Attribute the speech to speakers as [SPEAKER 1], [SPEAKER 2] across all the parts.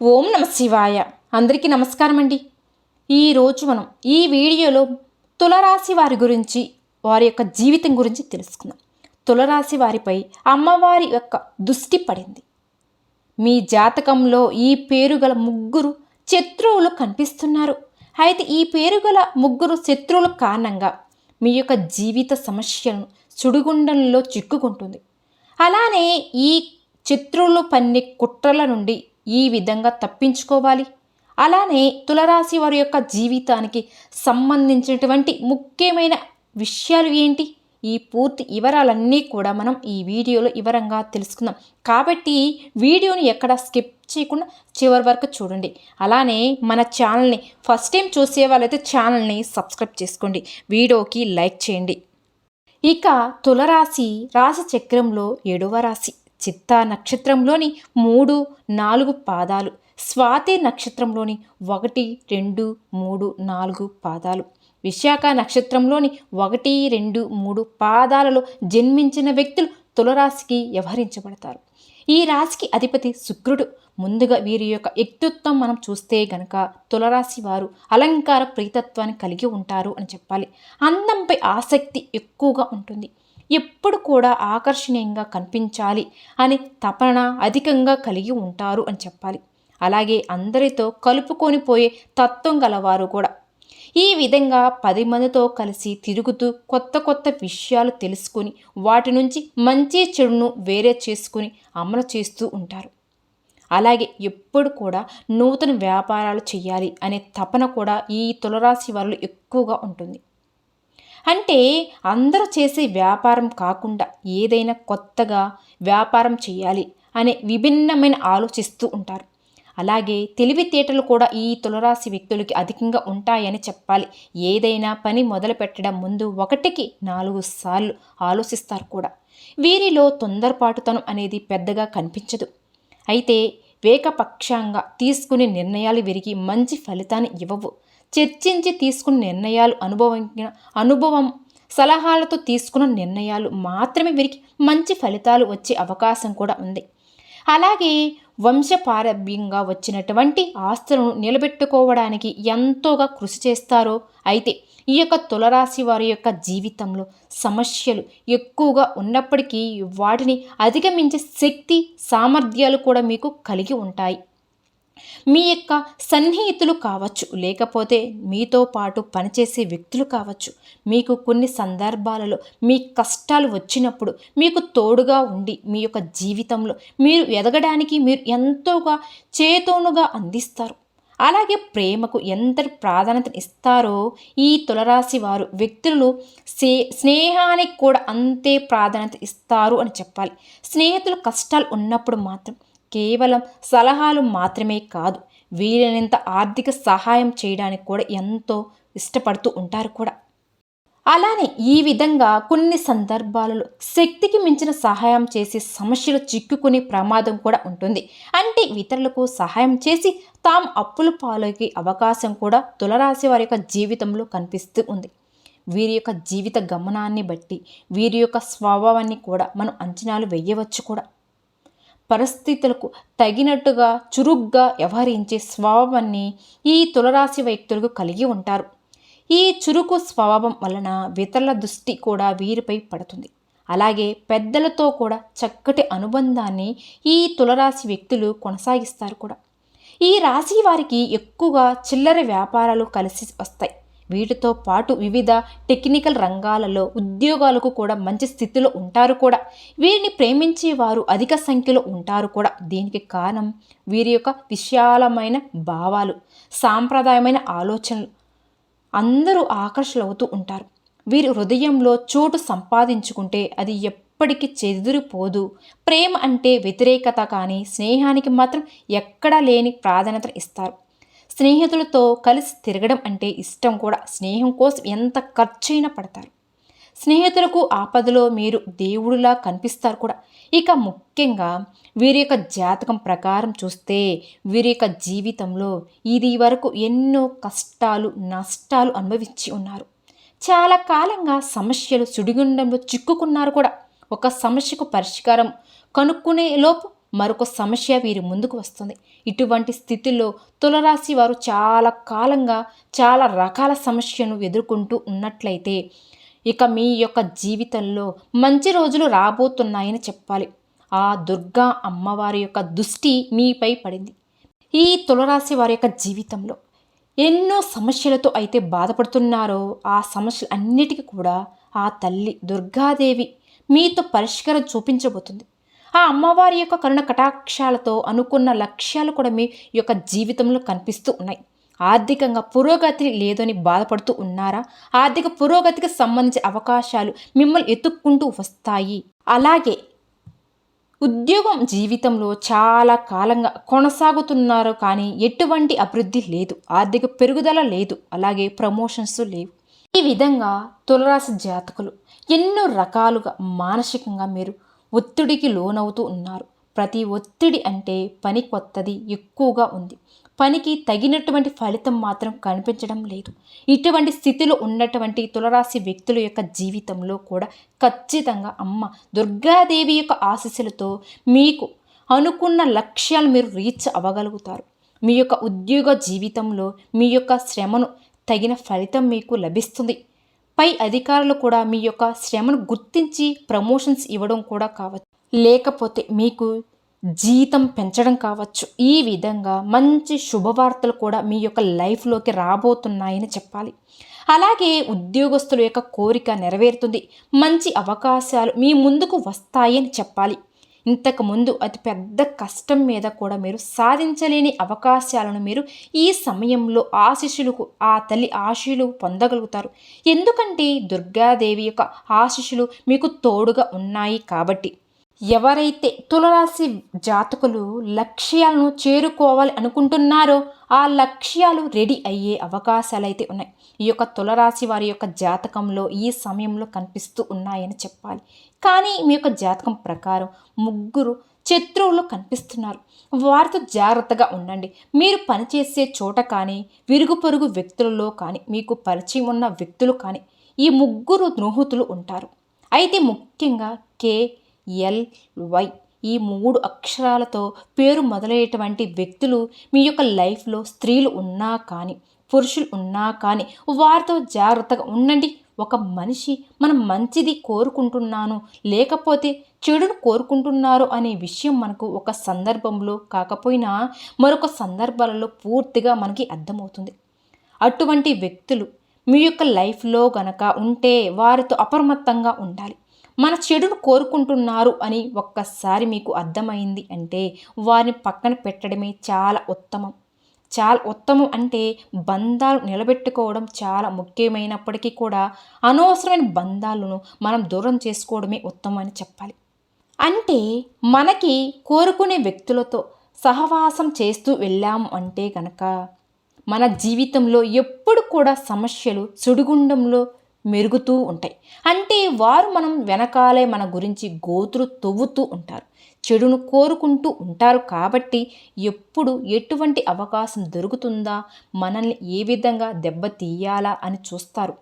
[SPEAKER 1] ఓం నమ శివాయ. అందరికీ నమస్కారం అండి ఈరోజు మనం ఈ వీడియోలో తులరాశి వారి గురించి వారి యొక్క జీవితం గురించి తెలుసుకుందాం. తులరాశి వారిపై అమ్మవారి యొక్క దృష్టి పడింది. మీ జాతకంలో ఈ పేరు గల ముగ్గురు శత్రువులు కనిపిస్తున్నారు. అయితే ఈ పేరు గల ముగ్గురు శత్రువుల కారణంగా మీ యొక్క జీవిత సమస్యలను సుడిగుండంలో చిక్కుకుంటుంది. అలానే ఈ శత్రువులు పన్ని కుట్రల నుండి ఈ విధంగా తప్పించుకోవాలి. అలానే తులరాశి వారి యొక్క జీవితానికి సంబంధించినటువంటి ముఖ్యమైన విషయాలు ఏంటి? ఈ పూర్తి వివరాలన్నీ కూడా మనం ఈ వీడియోలో వివరంగా తెలుసుకుందాం. కాబట్టి వీడియోని ఎక్కడ స్కిప్ చేయకుండా చివరి వరకు చూడండి. అలానే మన ఛానల్ని ఫస్ట్ టైం చూసే వాళ్ళైతే ఛానల్ని సబ్స్క్రైబ్ చేసుకోండి. వీడియోకి లైక్ చేయండి. ఇక తులరాశి రాశి చక్రంలో ఏడవ రాశి. చిత్తా నక్షత్రంలోని మూడు నాలుగు పాదాలు. స్వాతి నక్షత్రంలోని ఒకటి రెండు మూడు నాలుగు పాదాలు. విశాఖ నక్షత్రంలోని ఒకటి రెండు మూడు పాదాలలో జన్మించిన వ్యక్తులు తులరాశికి వ్యవహరించబడతారు. ఈ రాశికి అధిపతి శుక్రుడు. ముందుగా వీరి యొక్క వ్యక్తిత్వం మనం చూస్తే గనక తులరాశి వారు అలంకార ప్రీతత్వాన్ని కలిగి ఉంటారు అని చెప్పాలి. అందంపై ఆసక్తి ఎక్కువగా ఉంటుంది. ఎప్పుడు కూడా ఆకర్షణీయంగా కనిపించాలి అని తపన అధికంగా కలిగి ఉంటారు అని చెప్పాలి. అలాగే అందరితో కలుపుకొని పోయే తత్వం గలవారు కూడా. ఈ విధంగా పది మందితో కలిసి తిరుగుతూ కొత్త కొత్త విషయాలు తెలుసుకొని వాటి నుంచి మంచి చెడును వేరే చేసుకుని అమలు చేస్తూ ఉంటారు. అలాగే ఎప్పుడు కూడా నూతన వ్యాపారాలు చేయాలి అనే తపన కూడా ఈ తులరాశి వారిలో ఎక్కువగా ఉంటుంది. అంటే అందరూ చేసే వ్యాపారం కాకుండా ఏదైనా కొత్తగా వ్యాపారం చేయాలి అనే విభిన్నమైన ఆలోచిస్తూ ఉంటారు. అలాగే తెలివితేటలు కూడా ఈ తులరాశి వ్యక్తులకి అధికంగా ఉంటాయని చెప్పాలి. ఏదైనా పని మొదలు పెట్టడం ముందు ఒకటికి నాలుగు సార్లు ఆలోచిస్తారు కూడా. వీరిలో తొందరపాటుతనం అనేది పెద్దగా కనిపించదు. అయితే వేకపక్షంగా తీసుకునే నిర్ణయాలు విరిగి మంచి ఫలితాన్ని ఇవ్వవు. చర్చించి తీసుకున్న నిర్ణయాలు అనుభవం అనుభవం సలహాలతో తీసుకున్న నిర్ణయాలు మాత్రమే వీరికి మంచి ఫలితాలు వచ్చే అవకాశం కూడా ఉంది. అలాగే వంశపారభ్యంగా వచ్చినటువంటి ఆస్తులను నిలబెట్టుకోవడానికి ఎంతోగా కృషి చేస్తారో అయితే ఈ యొక్క తులరాశి వారి యొక్క జీవితంలో సమస్యలు ఎక్కువగా ఉన్నప్పటికీ వాటిని అధిగమించే శక్తి సామర్థ్యాలు కూడా మీకు కలిగి ఉంటాయి. మీ యొక్క సన్నిహితులు కావచ్చు లేకపోతే మీతో పాటు పనిచేసే వ్యక్తులు కావచ్చు. మీకు కొన్ని సందర్భాలలో మీ కష్టాలు వచ్చినప్పుడు మీకు తోడుగా ఉండి మీ యొక్క జీవితంలో మీరు ఎదగడానికి మీరు ఎంతోగా చేతోనుగా అందిస్తారు. అలాగే ప్రేమకు ఎంత ప్రాధాన్యత ఇస్తారో ఈ తులరాశి వారు వ్యక్తులు సే స్నేహానికి కూడా అంతే ప్రాధాన్యత ఇస్తారు అని చెప్పాలి. స్నేహితులు కష్టాలు ఉన్నప్పుడు మాత్రం కేవలం సలహాలు మాత్రమే కాదు వీలైనంత ఆర్థిక సహాయం చేయడానికి కూడా ఎంతో ఇష్టపడుతూ ఉంటారు కూడా. అలానే ఈ విధంగా కొన్ని సందర్భాలలో శక్తికి మించిన సహాయం చేసి సమస్యలు చిక్కుకునే ప్రమాదం కూడా ఉంటుంది. అంటే ఇతరులకు సహాయం చేసి తాము అప్పుల పాలకి అవకాశం కూడా తులరాశి వారి యొక్క జీవితంలో కనిపిస్తూ ఉంది. వీరి యొక్క జీవిత గమనాన్ని బట్టి వీరి యొక్క స్వభావాన్ని కూడా మనం అంచనాలు వేయవచ్చు కూడా. పరిస్థితులకు తగినట్టుగా చురుగ్గా వ్యవహరించే స్వభావాన్ని ఈ తులరాశి వ్యక్తులకు కలిగి ఉంటారు. ఈ చురుకు స్వభావం వలన ఇతరుల దృష్టి కూడా వీరిపై పడుతుంది. అలాగే పెద్దలతో కూడా చక్కటి అనుబంధాన్ని ఈ తులరాశి వ్యక్తులు కొనసాగిస్తారు కూడా. ఈ రాశి వారికి ఎక్కువగా చిల్లర వ్యాపారాలు కలిసి వస్తాయి. వీటితో పాటు వివిధ టెక్నికల్ రంగాలలో ఉద్యోగాలకు కూడా మంచి స్థితిలో ఉంటారు కూడా. వీరిని ప్రేమించే వారు అధిక సంఖ్యలో ఉంటారు కూడా. దీనికి కారణం వీరి యొక్క విశాలమైన భావాలు సాంప్రదాయమైన ఆలోచనలు. అందరూ ఆకర్షులవుతూ ఉంటారు. వీరి హృదయంలో చోటు సంపాదించుకుంటే అది ఎప్పటికీ చెదిరిపోదు. ప్రేమ అంటే వ్యతిరేకత కానీ స్నేహానికి మాత్రం ఎక్కడా లేని ప్రాధాన్యత ఇస్తారు. స్నేహితులతో కలిసి తిరగడం అంటే ఇష్టం కూడా. స్నేహం కోసం ఎంత ఖర్చైనా పడతారు. స్నేహితులకు ఆపదలో మీరు దేవుడిలా కనిపిస్తారు కూడా. ఇక ముఖ్యంగా వీరి యొక్క జాతకం ప్రకారం చూస్తే వీరి యొక్క జీవితంలో ఇది వరకు ఎన్నో కష్టాలు నష్టాలు అనుభవించి ఉన్నారు. చాలా కాలంగా సమస్యలు సుడిగుండంలో చిక్కుకున్నారు కూడా. ఒక సమస్యకు పరిష్కారం కనుక్కునే లోపు మరొక సమస్య వీరి ముందుకు వస్తుంది. ఇటువంటి స్థితిలో తులరాశి వారు చాలా కాలంగా చాలా రకాల సమస్యను ఎదుర్కొంటూ ఉన్నట్లయితే ఇక మీ యొక్క జీవితంలో మంచి రోజులు రాబోతున్నాయని చెప్పాలి. ఆ దుర్గా అమ్మవారి యొక్క దృష్టి మీపై పడింది. ఈ తులరాశి వారి యొక్క జీవితంలో ఎన్నో సమస్యలతో అయితే బాధపడుతున్నారో ఆ సమస్యలు అన్నిటికీ కూడా ఆ తల్లి దుర్గాదేవి మీతో పరిష్కారం చూపించబోతుంది. ఆ అమ్మవారి యొక్క కరుణ కటాక్షాలతో అనుకున్న లక్ష్యాలు కూడా మీ యొక్క జీవితంలో కనిపిస్తూ ఉన్నాయి. ఆర్థికంగా పురోగతి లేదని బాధపడుతూ ఉన్నారా? ఆర్థిక పురోగతికి సంబంధించిన అవకాశాలు మిమ్మల్ని ఎత్తుక్కుంటూ వస్తాయి. అలాగే ఉద్యోగం జీవితంలో చాలా కాలంగా కొనసాగుతున్నారు కానీ ఎటువంటి అభివృద్ధి లేదు. ఆర్థిక పెరుగుదల లేదు. అలాగే ప్రమోషన్స్ లేవు. ఈ విధంగా తులరాశి జాతకులు ఎన్నో రకాలుగా మానసికంగా మీరు ఒత్తిడికి లోనవుతూ ఉన్నారు. ప్రతి ఒత్తిడి అంటే పని కొత్తది ఎక్కువగా ఉంది. పనికి తగినటువంటి ఫలితం మాత్రం కనిపించడం లేదు. ఇటువంటి స్థితిలో ఉన్నటువంటి తులరాశి వ్యక్తుల యొక్క జీవితంలో కూడా ఖచ్చితంగా అమ్మ దుర్గాదేవి యొక్క ఆశీస్సులతో మీకు అనుకున్న లక్ష్యాలు మీరు రీచ్ అవ్వగలుగుతారు. మీ యొక్క ఉద్యోగ జీవితంలో మీ యొక్క శ్రమను తగిన ఫలితం మీకు లభిస్తుంది. పై అధికారులు కూడా మీ యొక్క శ్రమను గుర్తించి ప్రమోషన్స్ ఇవ్వడం కూడా కావచ్చు. లేకపోతే మీకు జీతం పెంచడం కావచ్చు. ఈ విధంగా మంచి శుభవార్తలు కూడా మీ యొక్క లైఫ్లోకి రాబోతున్నాయని చెప్పాలి. అలాగే ఉద్యోగస్తుల యొక్క కోరిక నెరవేరుతుంది. మంచి అవకాశాలు మీ ముందుకు వస్తాయని చెప్పాలి. ఇంతకుముందు అతి పెద్ద కష్టం మీద కూడా మీరు సాధించలేని అవకాశాలను మీరు ఈ సమయంలో ఆశిష్యులకు ఆ తల్లి ఆశీలు పొందగలుగుతారు. ఎందుకంటే దుర్గాదేవి యొక్క ఆశిష్యులు మీకు తోడుగా ఉన్నాయి కాబట్టి. ఎవరైతే తులరాశి జాతకులు లక్ష్యాలను చేరుకోవాలి అనుకుంటున్నారో ఆ లక్ష్యాలు రెడీ అయ్యే అవకాశాలు అయితే ఉన్నాయి. ఈ యొక్క తులరాశి వారి యొక్క జాతకంలో ఈ సమయంలో కనిపిస్తూ ఉన్నాయని చెప్పాలి. కానీ మీ యొక్క జాతకం ప్రకారం ముగ్గురు శత్రువులు కనిపిస్తున్నారు. వారితో జాగ్రత్తగా ఉండండి. మీరు పనిచేసే చోట కానీ విరుగు పొరుగు వ్యక్తులలో కానీ మీకు పరిచయం ఉన్న వ్యక్తులు కానీ ఈ ముగ్గురు ద్రోహుతులు ఉంటారు. అయితే ముఖ్యంగా కే ఎల్ వై ఈ మూడు అక్షరాలతో పేరు మొదలయ్యేటువంటి వ్యక్తులు మీ యొక్క లైఫ్లో స్త్రీలు ఉన్నా కానీ పురుషులు ఉన్నా కానీ వారితో జాగ్రత్తగా ఉండండి. ఒక మనిషి మనం మంచిది కోరుకుంటున్నాను లేకపోతే చెడును కోరుకుంటున్నారు అనే విషయం మనకు ఒక సందర్భంలో కాకపోయినా మరొక సందర్భాలలో పూర్తిగా మనకి అర్థమవుతుంది. అటువంటి వ్యక్తులు మీ యొక్క లైఫ్లో గనక ఉంటే వారితో అప్రమత్తంగా ఉండాలి. మన చెడును కోరుకుంటున్నారు అని ఒక్కసారి మీకు అర్థమైంది అంటే వారిని పక్కన పెట్టడమే చాలా ఉత్తమం. చాలా ఉత్తమం అంటే బంధాలు నిలబెట్టుకోవడం చాలా ముఖ్యమైనప్పటికీ కూడా అనవసరమైన బంధాలను మనం దూరం చేసుకోవడమే ఉత్తమం అని చెప్పాలి. అంటే మనకి కోరుకునే వ్యక్తులతో సహవాసం చేస్తూ వెళ్ళాము అంటే కనుక మన జీవితంలో ఎప్పుడు కూడా సమస్యలు సుడిగుండంలో మెరుగుతూ ఉంటాయి. అంటే వారు మనం వెనకాలే మన గురించి గోతులు తవ్వుతూ ఉంటారు. చెడును కోరుకుంటూ ఉంటారు కాబట్టి ఎప్పుడు ఎటువంటి అవకాశం దొరుకుతుందా? మనల్ని ఏ విధంగా దెబ్బతీయాలా అని చూస్తారు.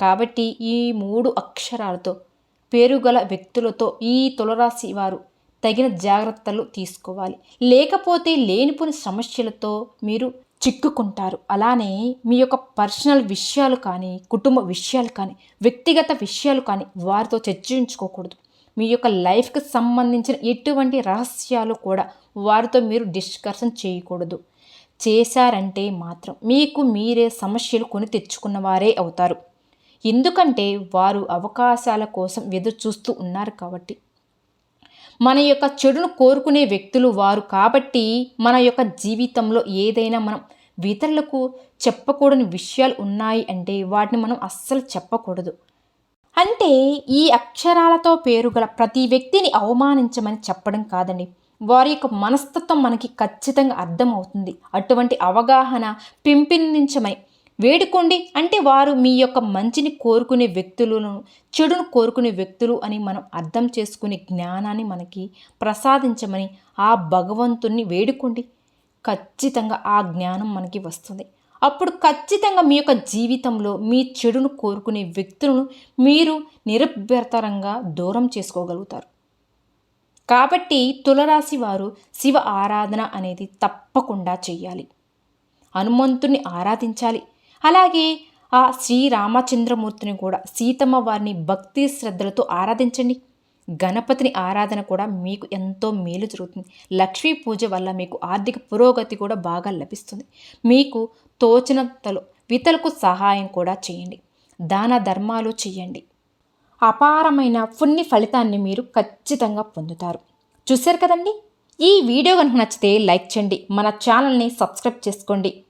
[SPEAKER 1] కాబట్టి ఈ మూడు అక్షరాలతో పేరుగల వ్యక్తులతో ఈ తులరాశి వారు తగిన జాగ్రత్తలు తీసుకోవాలి. లేకపోతే లేనిపోని సమస్యలతో మీరు చిక్కుకుంటారు. అలానే మీ యొక్క పర్సనల్ విషయాలు కానీ కుటుంబ విషయాలు కానీ వ్యక్తిగత విషయాలు కానీ వారితో చర్చించుకోకూడదు. మీ యొక్క లైఫ్కి సంబంధించిన ఎటువంటి రహస్యాలు కూడా వారితో మీరు డిస్కషన్ చేయకూడదు. చేశారంటే మాత్రం మీకు మీరే సమస్యలు కొని తెచ్చుకున్న వారే అవుతారు. ఎందుకంటే వారు అవకాశాల కోసం ఎదురు చూస్తూ ఉన్నారు కాబట్టి. మన యొక్క చెడును కోరుకునే వ్యక్తులు వారు కాబట్టి మన యొక్క జీవితంలో ఏదైనా మనం ఇతరులకు చెప్పకూడని విషయాలు ఉన్నాయి అంటే వాటిని మనం అస్సలు చెప్పకూడదు. అంటే ఈ అక్షరాలతో పేరు గల ప్రతి వ్యక్తిని అవమానించమని చెప్పడం కాదండి. వారి యొక్క మనస్తత్వం మనకి ఖచ్చితంగా అర్థమవుతుంది. అటువంటి అవగాహన పెంపొందించమని వేడుకోండి. అంటే వారు మీ యొక్క మంచిని కోరుకునే వ్యక్తులను చెడును కోరుకునే వ్యక్తులు అని మనం అర్థం చేసుకునే జ్ఞానాన్ని మనకి ప్రసాదించమని ఆ భగవంతుణ్ణి వేడుకోండి. ఖచ్చితంగా ఆ జ్ఞానం మనకి వస్తుంది. అప్పుడు ఖచ్చితంగా మీ యొక్క జీవితంలో మీ చెడును కోరుకునే వ్యక్తులను మీరు నిరభ్యర్థరంగా దూరం చేసుకోగలుగుతారు. కాబట్టి తులరాశి వారు శివ ఆరాధన అనేది తప్పకుండా చేయాలి హనుమంతుని ఆరాధించాలి. అలాగే ఆ శ్రీరామచంద్రమూర్తిని కూడా సీతమ్మ వారిని భక్తి శ్రద్ధలతో ఆరాధించండి. గణపతిని ఆరాధన కూడా మీకు ఎంతో మేలు జరుగుతుంది. లక్ష్మీ పూజ వల్ల మీకు ఆర్థిక పురోగతి కూడా బాగా లభిస్తుంది. మీకు తోచినంతలో ఇతరులకు సహాయం కూడా చేయండి. దాన ధర్మాలు చేయండి. అపారమైన పుణ్య ఫలితాన్ని మీరు ఖచ్చితంగా పొందుతారు. చూశారు కదండి? ఈ వీడియో కనుక నచ్చితే లైక్ చేయండి. మన ఛానల్ని సబ్స్క్రైబ్ చేసుకోండి.